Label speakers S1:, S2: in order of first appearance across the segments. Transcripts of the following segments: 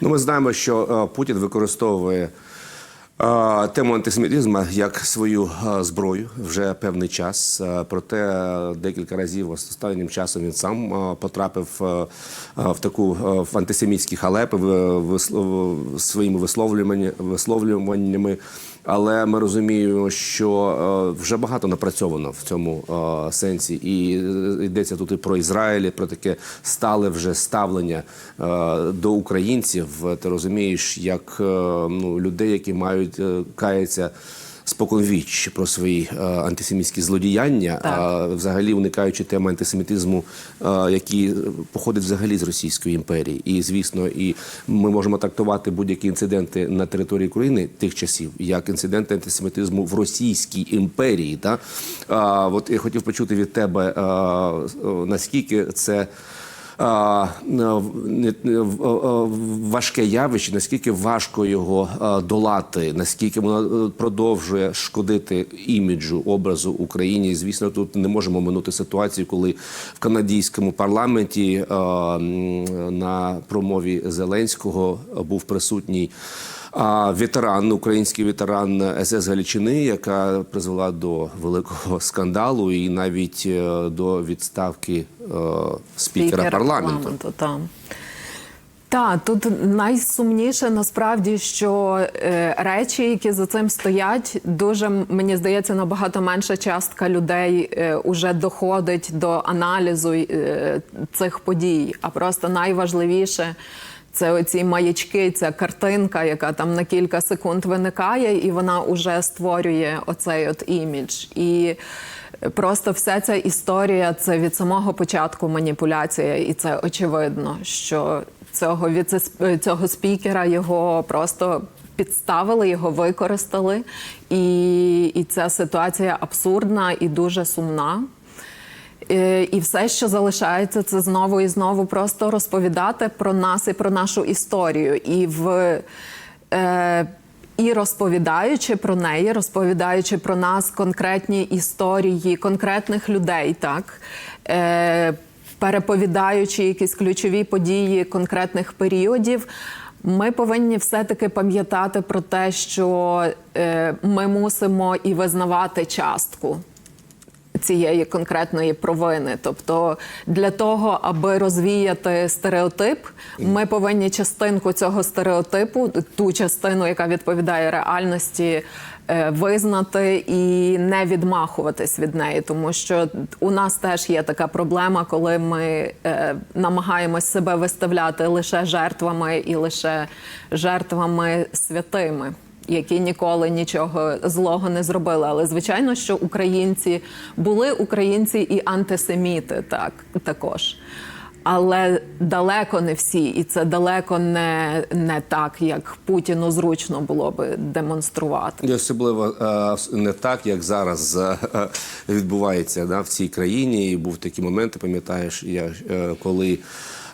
S1: Ну, ми знаємо, що е, Путін використовує е, тему антисемітизму як свою е, зброю вже певний час. Проте декілька разів останнім часом він сам потрапив в таку в антисемітські халепи своїми висловлюваннями. Але ми розуміємо, що е, вже багато напрацьовано в цьому е, сенсі, і е, йдеться тут і про Ізраїль, про таке стале вже ставлення до українців. Ти розумієш, як ну, людей, які мають каяться споконвіч про свої е, антисемітські злодіяння, а взагалі уникаючи теми антисемітизму, е, які походять взагалі з Російської імперії. І звісно, і ми можемо трактувати будь-які інциденти на території України тих часів, як інциденти антисемітизму в Російській імперії. Та а, от я хотів почути від тебе, а, наскільки це. Не- не- в- важке явище, наскільки важко його долати, наскільки воно е, продовжує шкодити іміджу образу Україні. Звісно, тут не можемо минути ситуацію, коли в канадському парламенті на промові Зеленського був присутній. А ветеран, український ветеран СС Галичини, яка призвела до великого скандалу і навіть е, до відставки е, спікера, парламенту.
S2: Там. Так, тут найсумніше насправді, що е, речі, які за цим стоять, дуже мені здається, набагато менша частка людей е, уже доходить до аналізу е, цих подій. А просто найважливіше це оці маячки, ця картинка, яка там на кілька секунд виникає, і вона вже створює оцей от імідж. І Просто вся ця історія це від самого початку маніпуляція, і це очевидно, що цього віце цього спікера його просто підставили, його використали, і, і ця ситуація абсурдна і дуже сумна. Е, І все, що залишається, це знову і знову просто розповідати про нас і про нашу історію. І в е, і розповідаючи про неї, розповідаючи про нас конкретні історії конкретних людей, так е, переповідаючи якісь ключові події конкретних періодів. Ми повинні все-таки пам'ятати про те, що ми мусимо і визнавати частку цієї конкретної провини. Тобто для того, аби розвіяти стереотип, ми повинні частинку цього стереотипу, ту частину, яка відповідає реальності. е, Визнати і не відмахуватись від неї, тому що у нас теж є така проблема, коли ми е, намагаємось себе виставляти лише жертвами і лише жертвами святими які ніколи нічого злого не зробили. Але звичайно, що українці були українці і антисеміти, так також. Але далеко не всі, і це далеко не, не так, як Путіну зручно було би демонструвати.
S1: І особливо е, не так, як зараз е, відбувається да, в цій країні. І був такий момент, ти пам'ятаєш, я, е, коли.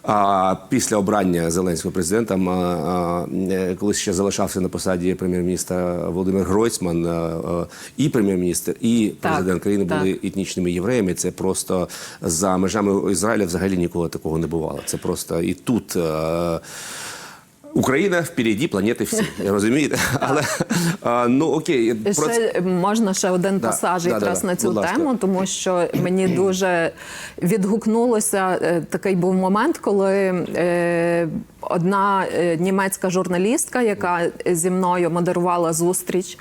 S1: А після обрання зеленського президентом, а, а, е, коли ще залишався на посаді прем'єр-міністра Володимир Гройсман, а, а, і прем'єр-міністр, і
S2: Так,
S1: президент країни
S2: так.
S1: були етнічними євреями. Це просто за межами Ізраїля взагалі ніколи такого не бувало. Це просто і тут. Україна впереді планети всі, розумієте? Але а, ну окей,
S2: Ще можна ще один
S1: Да,
S2: пасаж
S1: да,
S2: якраз
S1: да, да.
S2: на цю
S1: Будь ласка.
S2: тему, тому що мені дуже відгукнулося е, такий був момент, коли е, одна е, німецька журналістка, яка зі мною модерувала зустріч.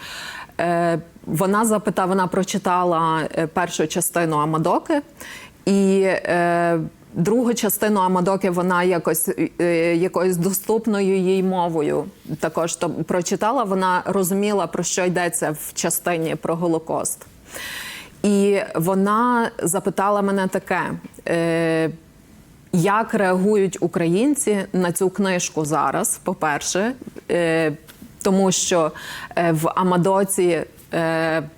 S2: Е, вона запитала, вона прочитала е, першу частину Амадоки і. Е, Другу частину Амадоки вона якось е, якоюсь доступною їй мовою також то прочитала. Вона розуміла про що йдеться в частині про Голокост. І вона запитала мене таке: е, як реагують українці на цю книжку зараз? По-перше, е, тому що е, в Амадоці е,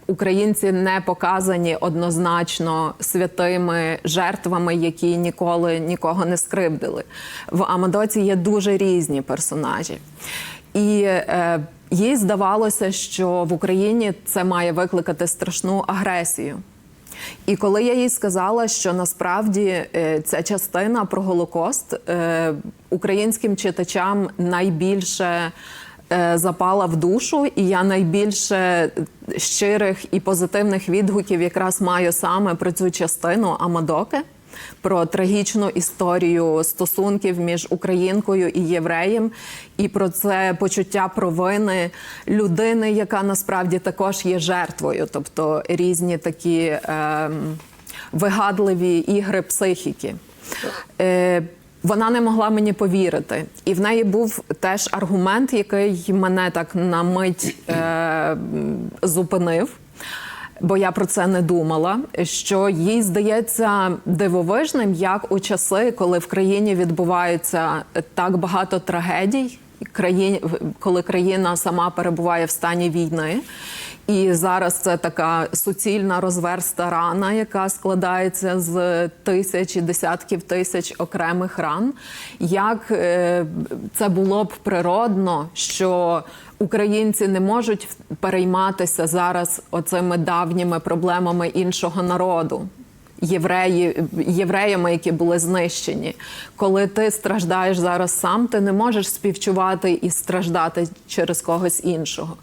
S2: українці не показані однозначно святими жертвами, які ніколи нікого не скривдили. В Амадоці є дуже різні персонажі. І е, їй здавалося, що в Україні це має викликати страшну агресію. І коли я їй сказала, що насправді е, ця частина про Голокост е, українським читачам найбільше е, запала в душу, і я найбільше щирих і позитивних відгуків якраз маю саме про цю частину Амадоки. Про трагічну історію стосунків між українкою і євреєм, і про це почуття провини людини, яка насправді також є жертвою, тобто різні такі ем, вигадливі ігри психіки. Е, вона не могла мені повірити, і в неї був теж аргумент, який мене так на мить е, зупинив. Бо я про це не думала. Що їй здається дивовижним, як у часи, коли в країні відбувається так багато трагедій, країні, коли країна сама перебуває в стані війни. І зараз це така суцільна розверста рана, яка складається з тисяч і десятків тисяч окремих ран. Як е, це було б природно, що українці не можуть перейматися зараз оцими давніми проблемами іншого народу. Євреї, євреями, які були знищені. Коли ти страждаєш зараз сам, ти не можеш співчувати і страждати через когось іншого.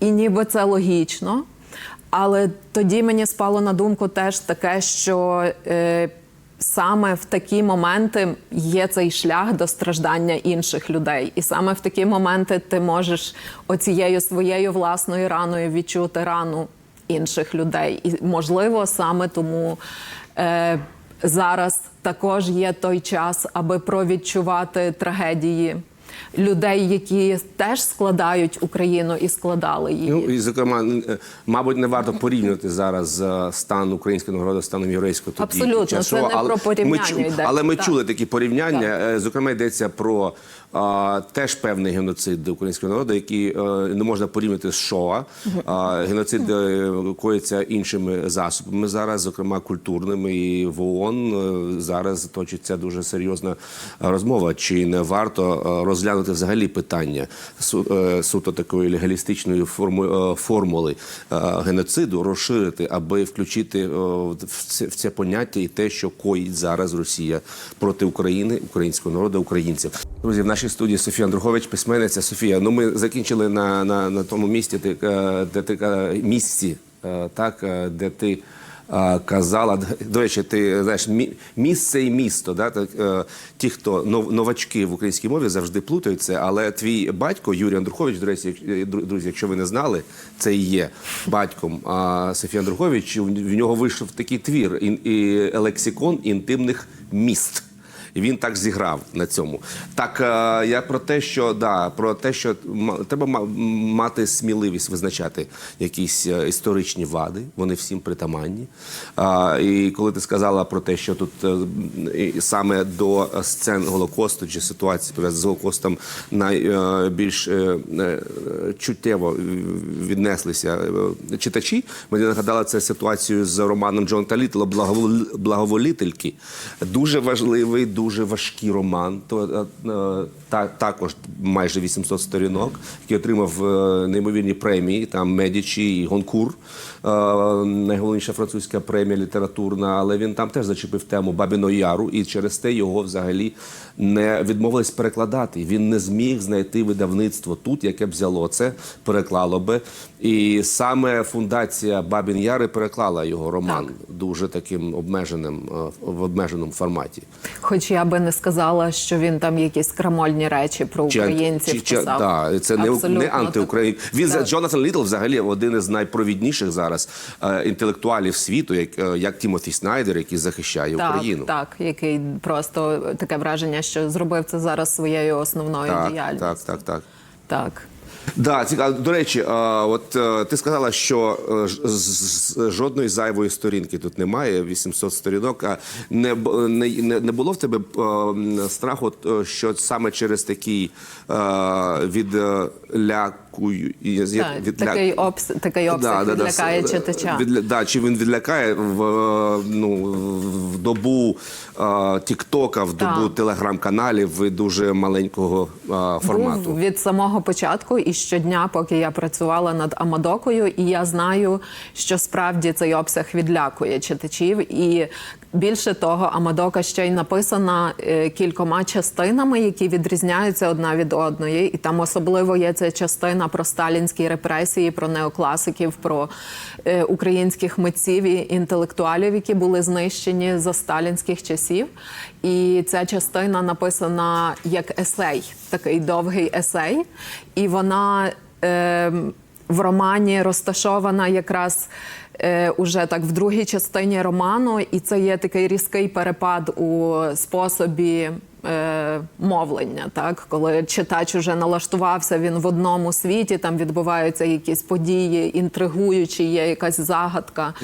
S2: І ніби це логічно. Але тоді мені спало на думку теж таке, що е, саме в такі моменти є цей шлях до страждання інших людей. І саме в такі моменти ти можеш оцією своєю власною раною відчути рану інших людей. І можливо, саме тому е, зараз також є той час, аби провідчувати трагедії людей, які теж складають Україну і складали її.
S1: Ну і зокрема, е, мабуть, не варто порівнювати зараз е, стан українського народу з станом єврейського тоді
S2: Абсолютно, це не про порівняння
S1: Ми,
S2: йде.
S1: але ми
S2: Так.
S1: чули такі порівняння. Е, Зокрема, йдеться про теж певний геноцид українського народу, який е, не можна порівняти з Шоа. А, геноцид е, коїться іншими засобами зараз, зокрема культурними. І в ООН е, зараз точиться дуже серйозна розмова. Чи не варто розглянути взагалі питання су- суто такої легалістичної форму- формули геноциду, розширити, аби включити в це поняття і те, що коїть зараз Росія проти України, українського народу, українців. Друзі, в нашій студії Софія Андрухович, письменниця. Софія, ну ми закінчили на, на, на тому місці, ти, е, де ти е, місці, е, так, е, де ти. Казала, до речі, ти знаєш, місце і місто. Да? Так, ті, хто новачки в українській мові завжди плутають це, але твій батько Юрій Андрухович, до речі, друзі, якщо ви не знали, це і є батьком Софії Андрухович. В нього вийшов такий твір і лексикон інтимних міст. І він так зіграв на цьому. Так е, я про те, що да, про те, що треба ма- мати сміливість визначати якісь е, історичні вади, вони всім притаманні. І коли ти сказала про те, що тут е, саме до сцен Голокосту чи ситуації пов'язаних з Голокостом найбільш чуттєво віднеслися читачі, мені нагадала це ситуацію з романом Джон Талітла «Благовол- Благоволительки. Дуже важливий, дуже важкий роман. То, е, е, та, також майже 800 сторінок, який отримав е, неймовірні премії, там Медічі і Гонкур, найголовніша французька премія літературна, але він там теж зачепив тему Бабіно Яру, і через те його взагалі не відмовились перекладати. Він не зміг знайти видавництво тут, яке б взяло це, переклало би. І саме фундація Бабін Яри переклала його роман дуже таким обмеженим в обмеженому форматі.
S2: Хоч я би не сказала, що він там якісь крамольні речі про українців
S1: чи- чи-
S2: писав.
S1: да, це не,
S2: Абсолютно
S1: не антиукраїн. Він
S2: Так.
S1: Джонатан Літл взагалі один із найпровідніших зараз е, інтелектуалів світу, як, е, як Тімоті Снайдер, який захищає
S2: Так,
S1: Україну.
S2: так, який просто таке враження, що зробив це зараз своєю основною
S1: так,
S2: діяльністю.
S1: так, так, так.
S2: так.
S1: Да, цікаво. До речі, а, от а, ти сказала, що е, ж- жодної зайвої сторінки тут немає, 800 сторінок. А не, не, не не було в тебе а, страху, е, що саме через такий а, від а, відлякую і як
S2: Так,
S1: відля-
S2: такий обс... такий обсяг відлякає
S1: с-
S2: читача.
S1: відля- да, чи він відлякає в, е, ну, в добу е, Тіктока, в добу телеграм-каналів дуже маленького е, формату.
S2: Був від самого початку і щодня, поки я працювала над Амадокою, і я знаю, що справді цей обсяг відлякує читачів. І більше того, Амадока ще й написана е, кількома частинами, які відрізняються одна від одної. І там особливо є ця частина про сталінські репресії, про неокласиків, про е, українських митців і інтелектуалів, які були знищені за сталінських часів. І ця частина написана як есей, такий довгий есей, і вона е, в романі розташована якраз. Е, уже так в другій частині роману, і це є такий різкий перепад у способі е, мовлення. Так, коли читач уже налаштувався, він в одному світі, там відбуваються якісь події, інтригуючі, є якась загадка,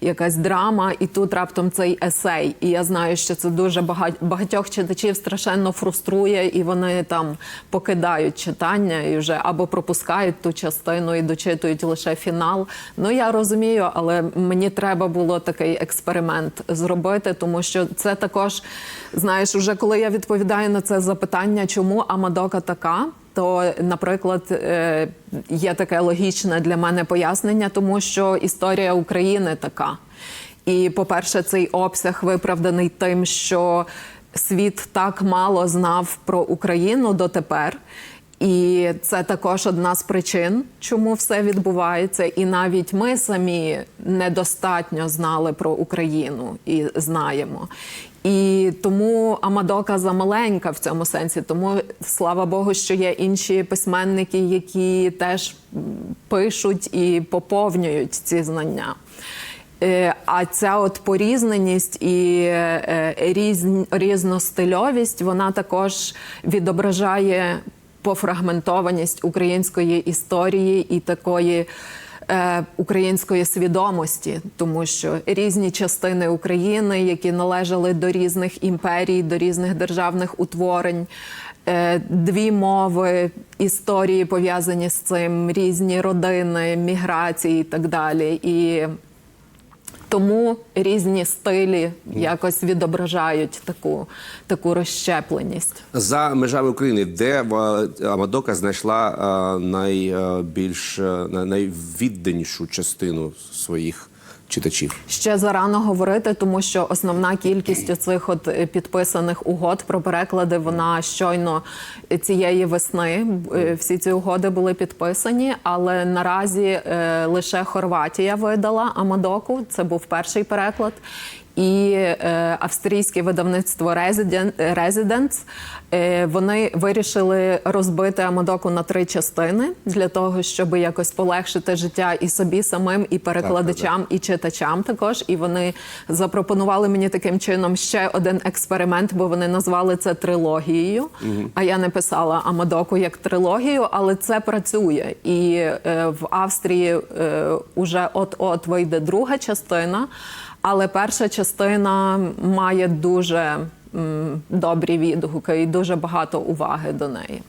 S2: якась драма, і тут раптом цей есей. І я знаю, що це дуже багать, багатьох читачів страшенно фруструє, і вони там покидають читання і вже або пропускають ту частину і дочитують лише фінал. Ну я розумію, але мені треба було такий експеримент зробити, тому що це також, знаєш, уже коли я відповідаю на це запитання, чому Амадока така. То, наприклад, е, є таке логічне для мене пояснення, тому що історія України така. І, по-перше, цей обсяг виправданий тим, що світ так мало знав про Україну дотепер. І це також одна з причин, чому все відбувається. І навіть ми самі недостатньо знали про Україну і знаємо. І тому Амадока замаленька в цьому сенсі. Тому слава Богу, що є інші письменники, які теж пишуть і поповнюють ці знання. Е, А ця от порізненість і е, різностильовість вона також відображає пофрагментованість української історії і такої е, української свідомості, тому що різні частини України, які належали до різних імперій, до різних державних утворень. е, Дві мови, історії пов'язані з цим, різні родини, міграції і так далі. І тому різні стилі якось відображають таку, таку розщепленість.
S1: За межами України, де Амадока знайшла е, найбільш е, найвідданішу частину своїх читачів?
S2: Ще зарано говорити, тому що основна кількість цих от е, підписаних угод про переклади вона щойно цієї весни. е, Всі ці угоди були підписані, але наразі е, лише Хорватія видала Амадоку. Це був перший переклад. І е, австрійське видавництво Resident, Residence, е, вони вирішили розбити Амадоку на три частини для того, щоб якось полегшити життя і собі самим, і перекладачам, і читачам також. І вони запропонували мені таким чином ще один експеримент, бо вони назвали це трилогією. А я не писала Амадоку як трилогію, але це працює. І е, в Австрії е, уже от-от вийде друга частина. Але перша частина має дуже добрі відгуки і дуже багато уваги до неї.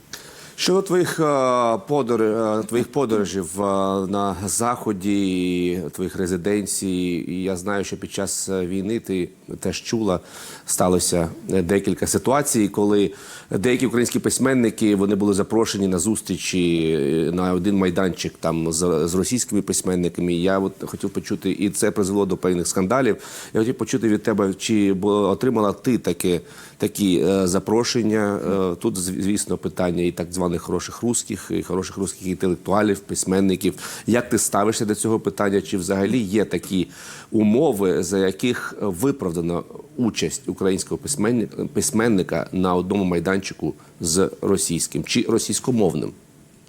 S1: Щодо твоїх е, подор, е, твоїх подорожів е, на заході, твоїх резиденцій, я знаю, що під час війни ти теж чула, сталося декілька ситуацій, коли деякі українські письменники вони були запрошені на зустрічі на один майданчик там з, російськими письменниками. Я от хотів почути, і це призвело до певних скандалів. Я хотів почути від тебе, чи отримала ти таке такі запрошення? Тут, звісно, питання і так званих хороших русських, хороших русських інтелектуалів, письменників. Як ти ставишся до цього питання? Чи взагалі є такі умови, за яких виправдана участь українського письменника, письменника на одному майданчику з російським чи російськомовним?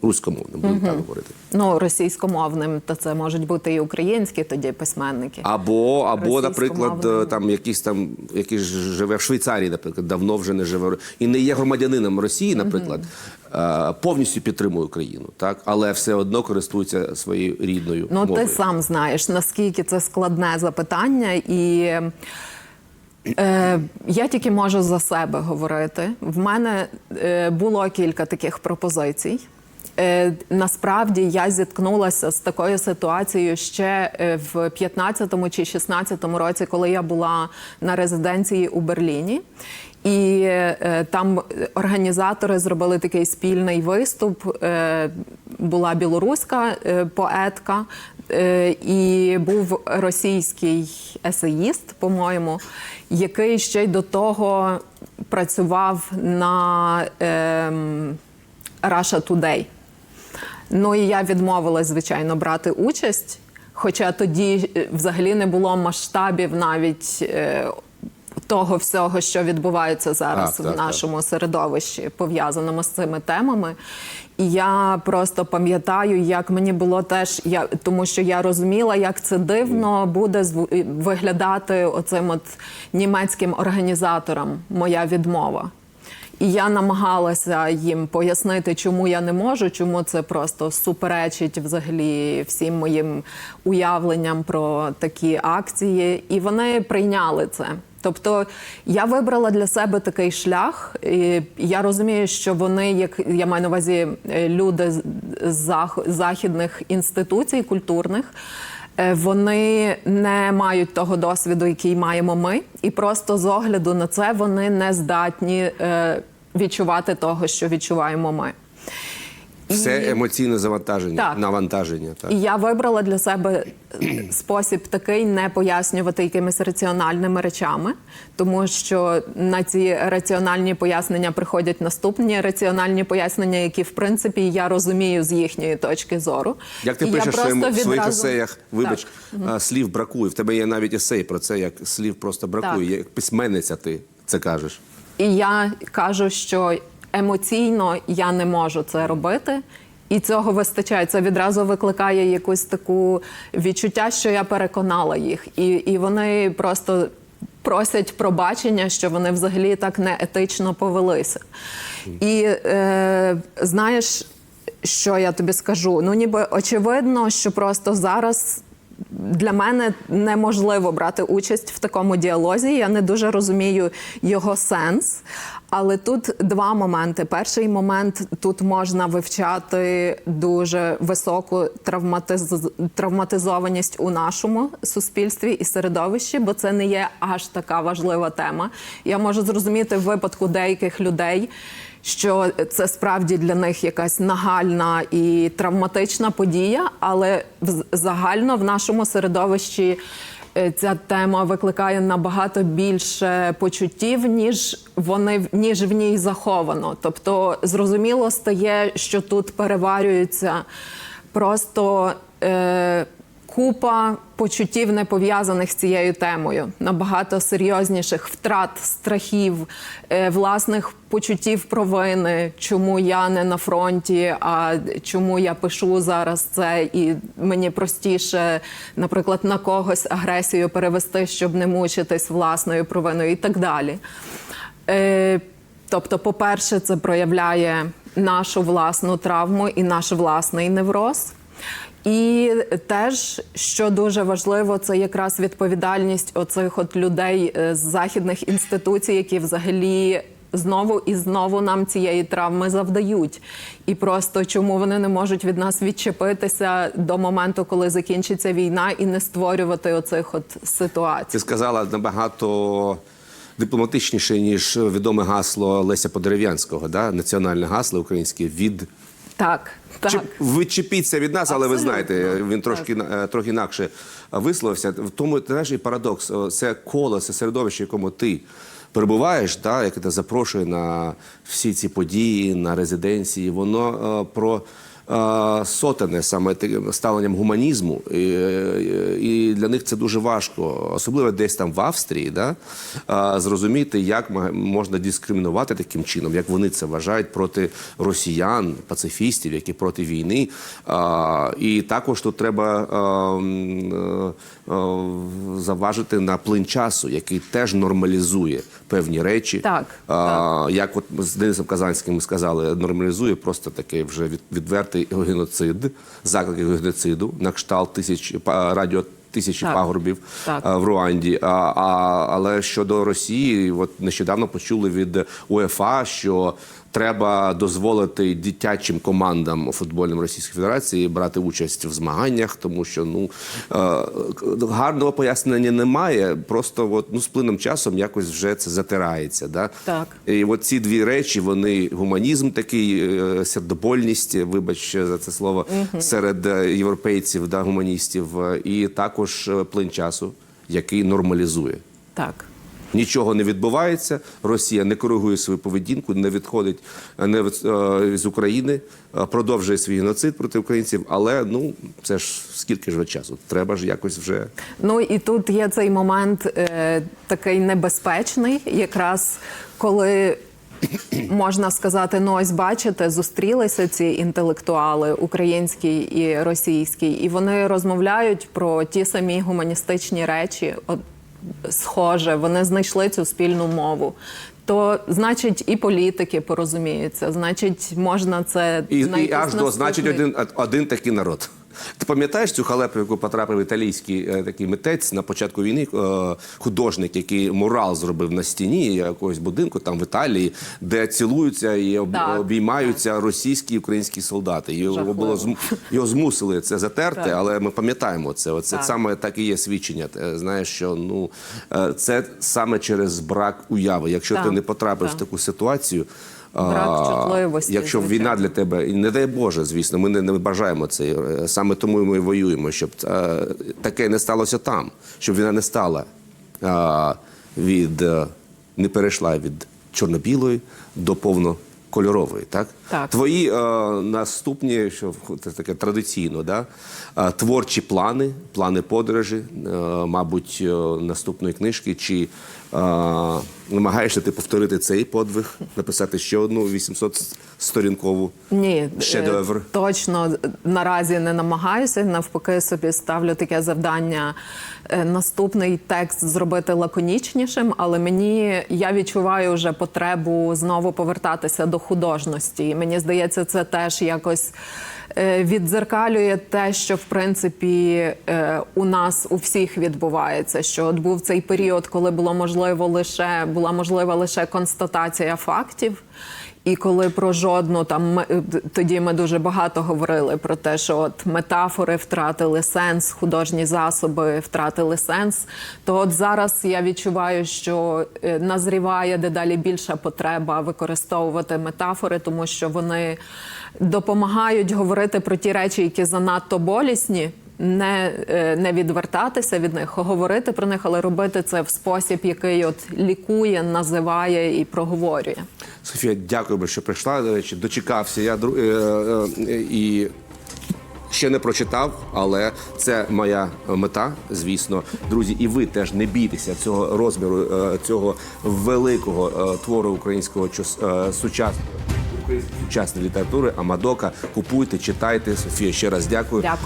S1: Руськомовним, будемо так говорити.
S2: Ну, російськомовним, то це можуть бути і українські тоді письменники.
S1: Або, або наприклад, е, там якийсь там, який живе в Швейцарії, наприклад, давно вже не живе і не є громадянином Росії, наприклад, е, повністю підтримує Україну, так, але все одно користується своєю рідною
S2: Ну,
S1: мовою.
S2: ти сам знаєш, наскільки це складне запитання, і е, я тільки можу за себе говорити. В мене е, було кілька таких пропозицій. Е, насправді я зіткнулася з такою ситуацією ще е, в 15-му чи 16-му році, коли я була на резиденції у Берліні. І е, там організатори зробили такий спільний виступ. Е, була білоруська е, поетка е, і був російський есеїст, по-моєму, який ще й до того працював на е, Russia Today. Ну і я відмовилась, звичайно, брати участь. Хоча тоді е, взагалі не було масштабів навіть е, того всього, що відбувається зараз
S1: Так, так,
S2: в нашому середовищі, пов'язаному з цими темами. І я просто пам'ятаю, як мені було теж, я, тому що я розуміла, як це дивно буде виглядати оцим от німецьким організаторам моя відмова. І я намагалася їм пояснити, чому я не можу, чому це просто суперечить взагалі всім моїм уявленням про такі акції. І вони прийняли це. Тобто я вибрала для себе такий шлях. І я розумію, що вони, як я маю на увазі е, люди з західних інституцій культурних. Е, Вони не мають того досвіду, який маємо ми, і просто з огляду на це вони не здатні е, відчувати того, що відчуваємо ми.
S1: Все емоційне завантаження,
S2: Так.
S1: навантаження. Так.
S2: І я вибрала для себе е, спосіб такий не пояснювати якимись раціональними речами, тому що на ці раціональні пояснення приходять наступні раціональні пояснення, які в принципі я розумію з їхньої точки зору.
S1: Як ти
S2: І
S1: пишеш в
S2: просто
S1: своєму- в своїх
S2: відразу-
S1: есеях, вибач, а, слів бракує. В тебе є навіть есей про це, як слів просто бракує.
S2: Так.
S1: Як письменниця ти це кажеш.
S2: І я кажу, що емоційно я не можу це робити. І цього вистачає. Це відразу викликає якусь таку відчуття, що я переконала їх. І, і вони просто просять пробачення, що вони взагалі так неетично повелися. І е, знаєш, що я тобі скажу? Ну, ніби очевидно, що просто зараз для мене неможливо брати участь в такому діалозі. Я не дуже розумію його сенс. Але тут два моменти. Перший момент тут можна вивчати дуже високу травматиз... травматизованість у нашому суспільстві і середовищі, бо це не є аж така важлива тема. Я можу зрозуміти в випадку деяких людей. Що це справді для них якась нагальна і травматична подія, але в- загально в нашому середовищі ця тема викликає набагато більше почуттів, ніж вони ніж в ній заховано. Тобто, зрозуміло стає, що тут переварюється просто. Е, Купа почуттів не пов'язаних з цією темою, набагато серйозніших втрат, страхів, е, власних почуттів провини, чому я не на фронті, а чому я пишу зараз це, і мені простіше, наприклад, на когось агресію перевести, щоб не мучитись власною провиною, і так далі. Е, Тобто, по-перше, це проявляє нашу власну травму і наш власний невроз. І теж, що дуже важливо, це якраз відповідальність оцих от людей е, з західних інституцій, які взагалі знову і знову нам цієї травми завдають. І просто чому вони не можуть від нас відчепитися до моменту, коли закінчиться війна, і не створювати оцих от ситуацій.
S1: Ти сказала набагато дипломатичніше, ніж відоме гасло Леся Подерев'янського, да? національне гасло українське від.
S2: Так, так.
S1: Чи відчепіться від нас, але ви знаєте, він трошки е, трохи інакше висловився. В тому ти знаєш, і парадокс. Це коло, це середовище, в якому ти перебуваєш, та яке тебе запрошує на всі ці події, на резиденції. Воно е, про. Сотене саме ставленням гуманізму, і, е, і для них це дуже важко, особливо десь там в Австрії, да, зрозуміти, як можна дискримінувати таким чином, як вони це вважають проти росіян, пацифістів, які проти війни. І також тут треба заважити на плин часу, який теж нормалізує певні речі.
S2: Так,
S1: А, Як от з Денисом Казанським ми сказали, нормалізує просто такий вже від- відвертий геноцид, заклики геноциду на кшталт тисяч радіо. Тисячі
S2: Так.
S1: пагорбів
S2: Так.
S1: а, в Руанді. А, а, але щодо Росії, от нещодавно почули від УЕФА, що Треба дозволити дитячим командам футбольним Російської Федерації брати участь в змаганнях, тому що ну е, гарного пояснення немає. Просто от, ну, з плином часом якось вже це затирається. Да?
S2: Так.
S1: І от ці дві речі, вони гуманізм такий, е, сердобольність, вибач за це слово, серед е, європейців, да, гуманістів, е, і також е, плин часу, який нормалізує.
S2: Так.
S1: Нічого не відбувається. Росія не коригує свою поведінку, не відходить е, не від, е, з України, е, продовжує свій геноцид проти українців. Але ну це ж скільки ж часу? Треба ж якось вже
S2: Ну і тут є цей момент е, такий небезпечний, якраз коли. Можна сказати, ну ось бачите, зустрілися ці інтелектуали українські і російські, і вони розмовляють про ті самі гуманістичні речі. Схоже, вони знайшли цю спільну мову. То значить, і політики порозуміються, значить, можна це
S1: і, і аж до значить один один такий народ. Ти пам'ятаєш цю халепу, яку потрапив італійський е, такий митець на початку війни, е, художник, який мурал зробив на стіні якогось будинку там в Італії, де цілуються і
S2: Так,
S1: обіймаються російські і українські солдати. Його було його змусили це затерти,
S2: Так.
S1: але ми пам'ятаємо це. Оце
S2: Так.
S1: саме так і є свідчення. Е, Знаєш, що ну це саме через брак уяви. Якщо
S2: Так,
S1: ти не потрапиш
S2: так.
S1: в таку ситуацію.
S2: Брак чутливості,
S1: Якщо
S2: звичайно.
S1: війна для тебе, і не дай Боже, звісно, ми не, не бажаємо це. Е, Саме тому ми воюємо, щоб е, таке не сталося там, щоб війна не стала від е, не перейшла від чорно-білої до повнокольорової. Так?
S2: Так.
S1: Твої е, наступні, що це таке традиційно, да? е, творчі плани, плани подорожі, е, мабуть, е, наступної книжки, чи е, намагаєшся ти повторити цей подвиг, написати ще одну 800-сторінкову
S2: Ні, е,
S1: шедевр.
S2: точно наразі не намагаюся. Навпаки, собі ставлю таке завдання. е, Наступний текст зробити лаконічнішим, але мені я відчуваю вже потребу знову повертатися до художності. І мені здається, це теж якось відзеркалює віддзеркалює те, що в принципі е, у нас у всіх відбувається. Що от був цей період, коли було можливо лише була можлива лише констатація фактів. І коли про жодну там ми- тоді ми дуже багато говорили про те, що от метафори втратили сенс, художні засоби втратили сенс. То от зараз я відчуваю, що е, назріває дедалі більша потреба використовувати метафори, тому що вони допомагають говорити про ті речі, які занадто болісні. Не, е, не відвертатися від них, говорити про них, але робити це в спосіб, який от лікує, називає і проговорює.
S1: Софія, дякую, що прийшла. До речі, дочекався я дру- е, е, і. Ще не прочитав, але це моя мета, звісно, друзі. І ви теж не бійтеся цього розміру, е, цього великого е, твору українського е, сучасного української сучасної літератури. Амадока. Купуйте, читайте. Софія, ще раз дякую.
S2: Дякую.